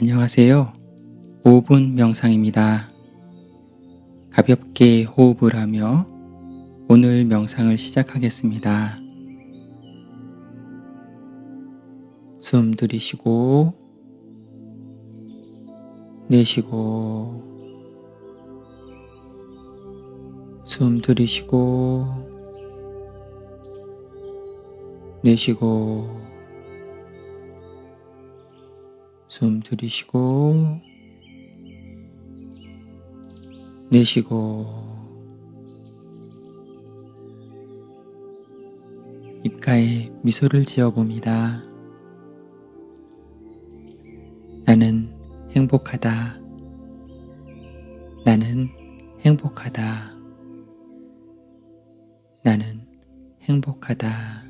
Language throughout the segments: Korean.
안녕하세요. 5분 명상입니다. 가볍게 호흡을 하며 오늘 명상을 시작하겠습니다. 숨 들이쉬고 내쉬고 숨 들이쉬고 내쉬고 숨 들이쉬고 내쉬고 입가에 미소를 지어봅니다. 나는 행복하다. 나는 행복하다. 나는 행복하다.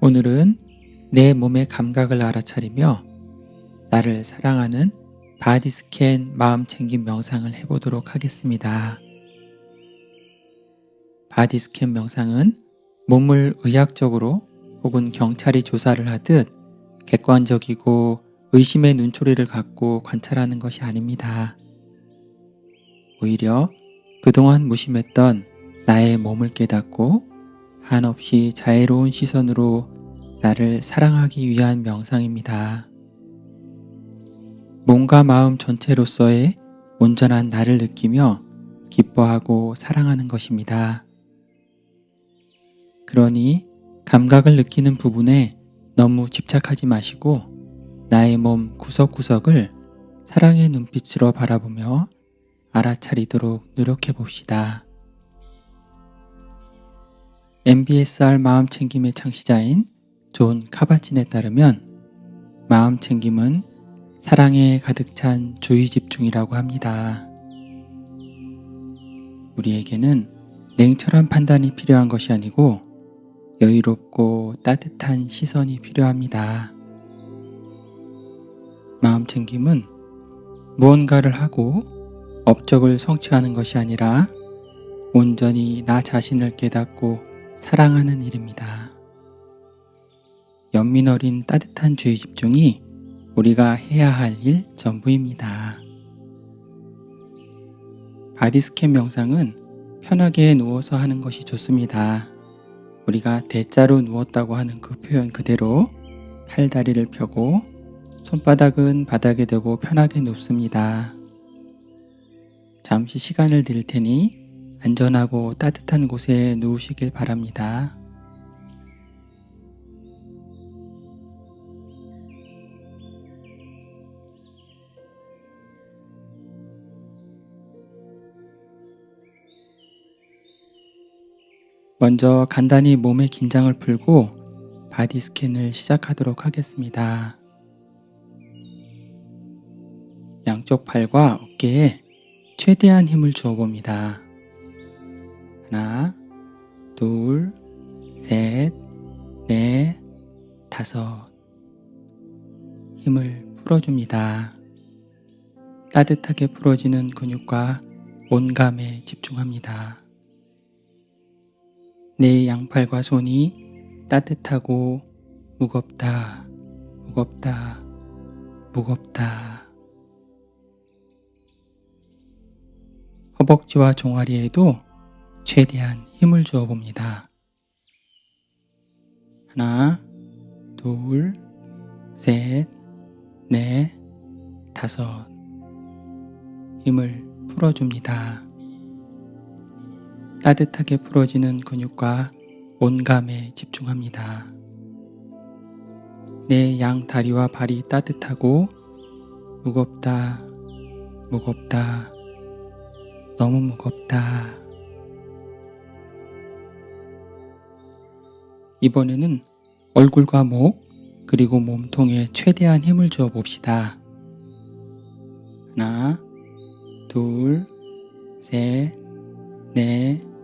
오늘은 내 몸의 감각을 알아차리며 나를 사랑하는 바디 스캔 마음 챙김 명상을 해보도록 하겠습니다. 바디 스캔 명상은 몸을 의학적으로 혹은 경찰이 조사를 하듯 객관적이고 의심의 눈초리를 갖고 관찰하는 것이 아닙니다. 오히려 그동안 무심했던 나의 몸을 깨닫고 한없이 자애로운 시선으로 나를 사랑하기 위한 명상입니다. 몸과 마음 전체로서의 온전한 나를 느끼며 기뻐하고 사랑하는 것입니다. 그러니 감각을 느끼는 부분에 너무 집착하지 마시고 나의 몸 구석구석을 사랑의 눈빛으로 바라보며 알아차리도록 노력해 봅시다. MBSR 마음챙김의 창시자인 존 카바친에 따르면 마음 챙김은 사랑에 가득 찬 주의 집중이라고 합니다. 우리에게는 냉철한 판단이 필요한 것이 아니고 여유롭고 따뜻한 시선이 필요합니다. 마음 챙김은 무언가를 하고 업적을 성취하는 것이 아니라 온전히 나 자신을 깨닫고 사랑하는 일입니다. 연민 어린 따뜻한 주의 집중이 우리가 해야 할 일 전부입니다. 바디스캔 명상은 편하게 누워서 하는 것이 좋습니다. 우리가 대자로 누웠다고 하는 그 표현 그대로 팔다리를 펴고 손바닥은 바닥에 대고 편하게 눕습니다. 잠시 시간을 드릴 테니 안전하고 따뜻한 곳에 누우시길 바랍니다. 먼저 간단히 몸의 긴장을 풀고 바디 스캔을 시작하도록 하겠습니다. 양쪽 팔과 어깨에 최대한 힘을 주어 봅니다. 하나, 둘, 셋, 넷, 다섯. 힘을 풀어줍니다. 따뜻하게 풀어지는 근육과 온감에 집중합니다. 내 양팔과 손이 따뜻하고 무겁다, 무겁다, 무겁다. 허벅지와 종아리에도 최대한 힘을 주어 봅니다. 하나, 둘, 셋, 넷, 다섯. 힘을 풀어줍니다. 따뜻하게 풀어지는 근육과 온감에 집중합니다. 내 양 다리와 발이 따뜻하고 무겁다, 무겁다, 너무 무겁다. 이번에는 얼굴과 목, 그리고 몸통에 최대한 힘을 주어 봅시다. 하나, 둘, 셋, 넷,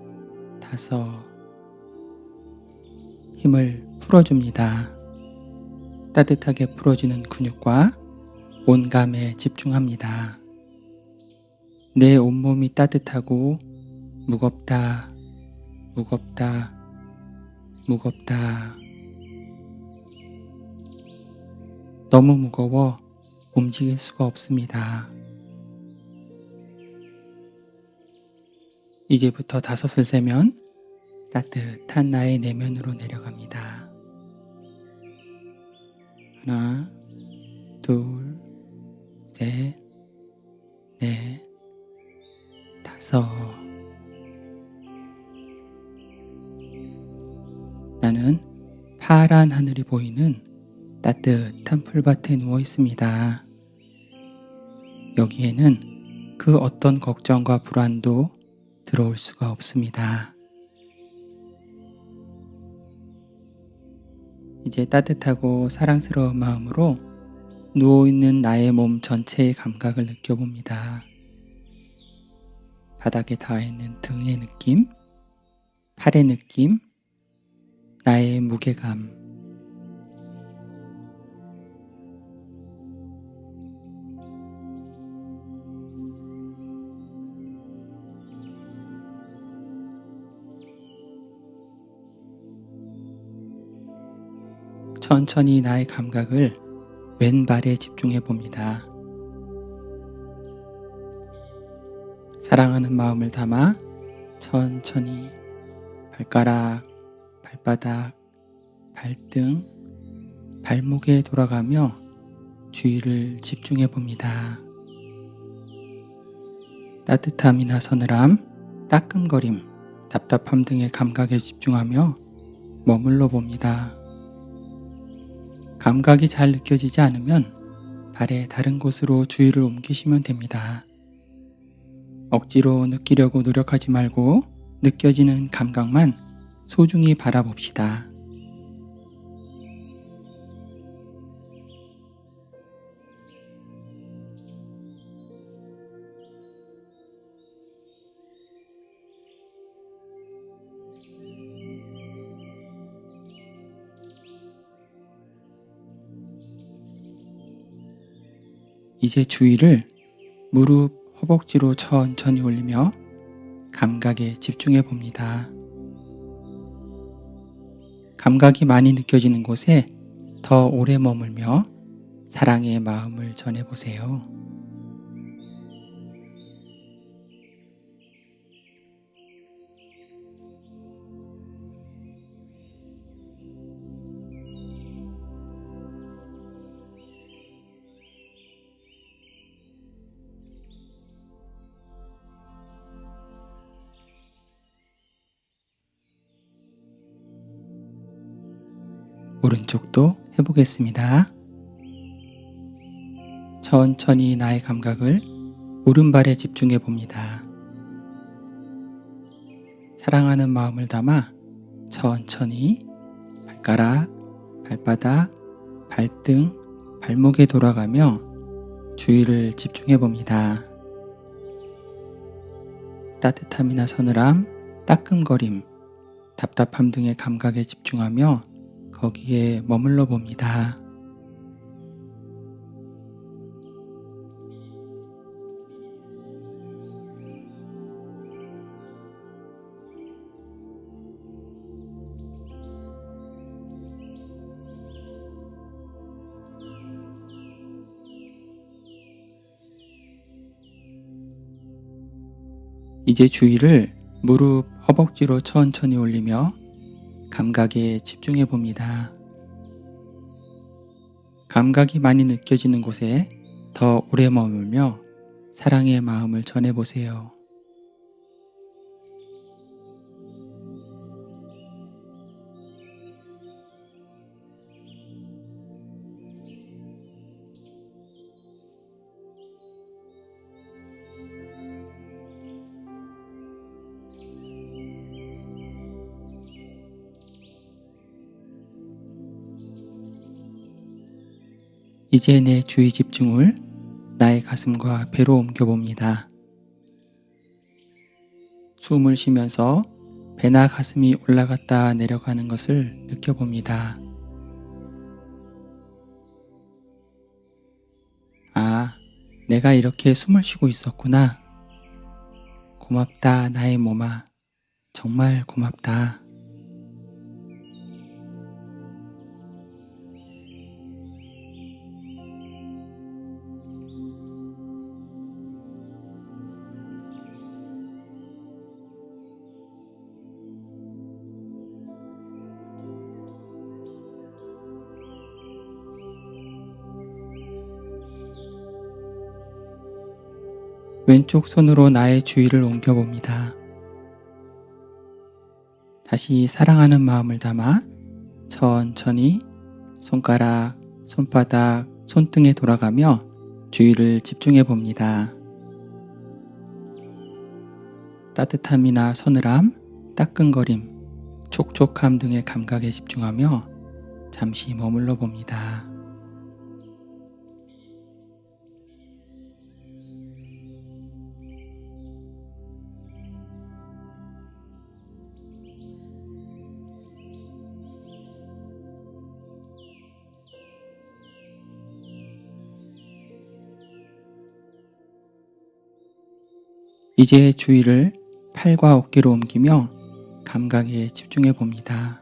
다섯. 힘을 풀어줍니다. 따뜻하게 풀어지는 근육과 온감에 집중합니다. 내 온몸이 따뜻하고 무겁다, 무겁다, 무겁다. 너무 무거워 움직일 수가 없습니다. 이제부터 다섯을 세면 따뜻한 나의 내면으로 내려갑니다. 하나, 둘, 셋, 넷, 다섯. 나는 파란 하늘이 보이는 따뜻한 풀밭에 누워 있습니다. 여기에는 그 어떤 걱정과 불안도 들어올 수가 없습니다. 이제 따뜻하고 사랑스러운 마음으로 누워있는 나의 몸 전체의 감각을 느껴봅니다. 바닥에 닿아있는 등의 느낌, 팔의 느낌, 나의 무게감, 천천히 나의 감각을 왼발에 집중해 봅니다. 사랑하는 마음을 담아 천천히 발가락, 발바닥, 발등, 발목에 돌아가며 주의를 집중해 봅니다. 따뜻함이나 서늘함, 따끔거림, 답답함 등의 감각에 집중하며 머물러 봅니다. 감각이 잘 느껴지지 않으면 발의 다른 곳으로 주의를 옮기시면 됩니다. 억지로 느끼려고 노력하지 말고 느껴지는 감각만 소중히 바라봅시다. 이제 주의를 무릎, 허벅지로 천천히 올리며 감각에 집중해 봅니다. 감각이 많이 느껴지는 곳에 더 오래 머물며 사랑의 마음을 전해 보세요. 오른쪽도 해보겠습니다. 천천히 나의 감각을 오른발에 집중해 봅니다. 사랑하는 마음을 담아 천천히 발가락, 발바닥, 발등, 발목에 돌아가며 주의를 집중해 봅니다. 따뜻함이나 서늘함, 따끔거림, 답답함 등의 감각에 집중하며 거기에 머물러 봅니다. 이제 주의를 무릎, 허벅지로 천천히 올리며 감각에 집중해 봅니다. 감각이 많이 느껴지는 곳에 더 오래 머물며 사랑의 마음을 전해 보세요. 이제 내 주의 집중을 나의 가슴과 배로 옮겨봅니다. 숨을 쉬면서 배나 가슴이 올라갔다 내려가는 것을 느껴봅니다. 아, 내가 이렇게 숨을 쉬고 있었구나. 고맙다, 나의 몸아. 정말 고맙다. 왼쪽 손으로 나의 주의를 옮겨봅니다. 다시 사랑하는 마음을 담아 천천히 손가락, 손바닥, 손등에 돌아가며 주의를 집중해 봅니다. 따뜻함이나 서늘함, 따끈거림, 촉촉함 등의 감각에 집중하며 잠시 머물러 봅니다. 이제 주의를 팔과 어깨로 옮기며 감각에 집중해 봅니다.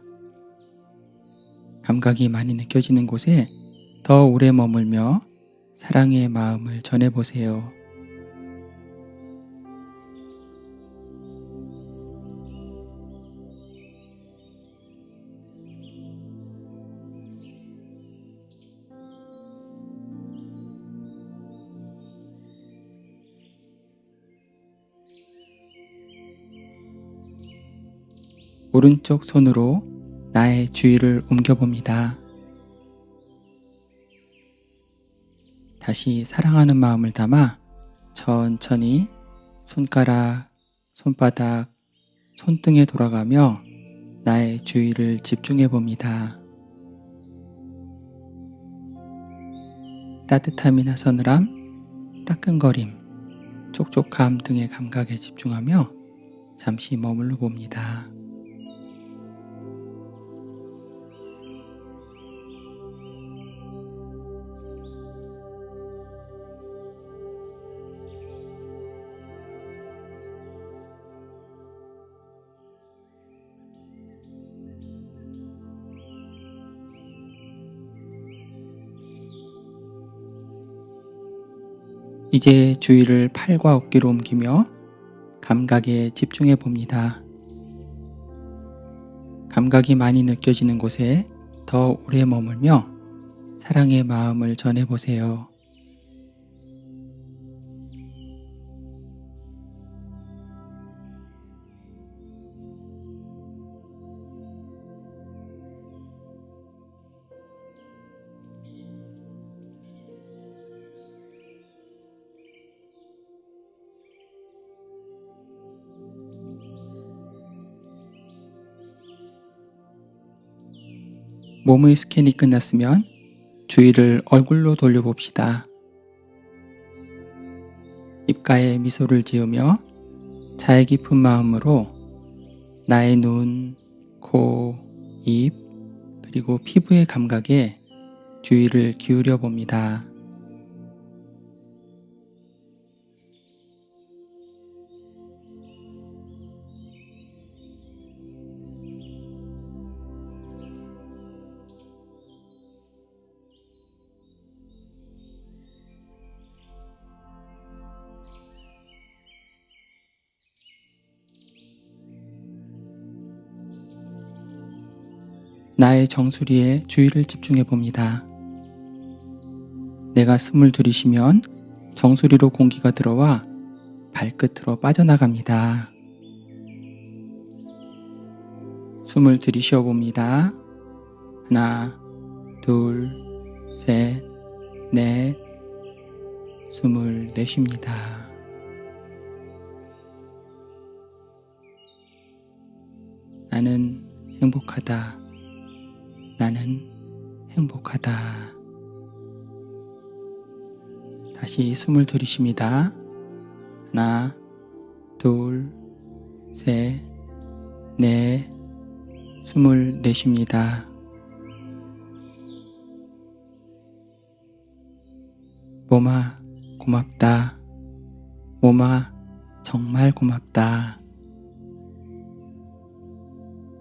감각이 많이 느껴지는 곳에 더 오래 머물며 사랑의 마음을 전해보세요. 오른쪽 손으로 나의 주의를 옮겨봅니다. 다시 사랑하는 마음을 담아 천천히 손가락, 손바닥, 손등에 돌아가며 나의 주의를 집중해 봅니다. 따뜻함이나 서늘함, 따끈거림, 촉촉함 등의 감각에 집중하며 잠시 머물러 봅니다. 이제 주의를 팔과 어깨로 옮기며 감각에 집중해 봅니다. 감각이 많이 느껴지는 곳에 더 오래 머물며 사랑의 마음을 전해 보세요. 몸의 스캔이 끝났으면 주의를 얼굴로 돌려봅시다. 입가에 미소를 지으며 자애 깊은 마음으로 나의 눈, 코, 입, 그리고 피부의 감각에 주의를 기울여 봅니다. 나의 정수리에 주의를 집중해 봅니다. 내가 숨을 들이쉬면 정수리로 공기가 들어와 발끝으로 빠져나갑니다. 숨을 들이쉬어 봅니다. 하나, 둘, 셋, 넷. 숨을 내쉽니다. 나는 행복하다. 나는 행복하다. 다시 숨을 들이쉽니다. 하나, 둘, 셋, 넷. 숨을 내쉽니다. 몸아, 고맙다. 몸아, 정말 고맙다.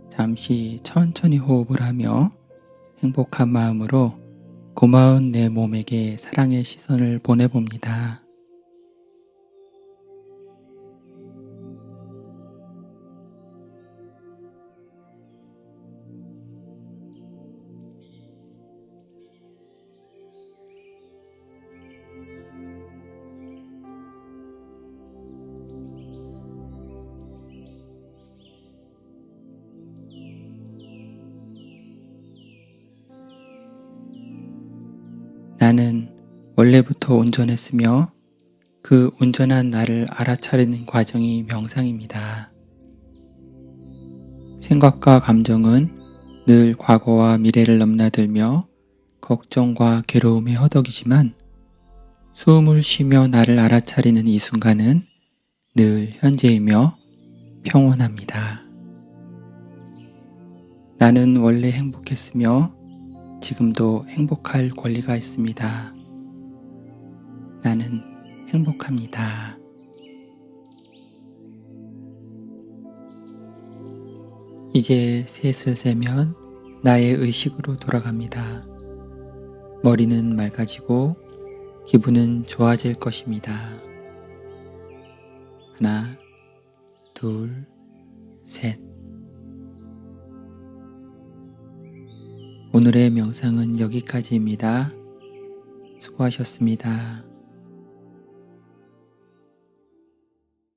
잠시 천천히 호흡을 하며 행복한 마음으로 고마운 내 몸에게 사랑의 시선을 보내봅니다. 부터 온전했으며 그 온전한 나를 알아차리는 과정이 명상입니다. 생각과 감정은 늘 과거와 미래를 넘나들며 걱정과 괴로움에 허덕이지만 숨을 쉬며 나를 알아차리는 이 순간은 늘 현재이며 평온합니다. 나는 원래 행복했으며 지금도 행복할 권리가 있습니다. 나는 행복합니다. 이제 셋을 세면 나의 의식으로 돌아갑니다. 머리는 맑아지고 기분은 좋아질 것입니다. 하나, 둘, 셋. 오늘의 명상은 여기까지입니다. 수고하셨습니다.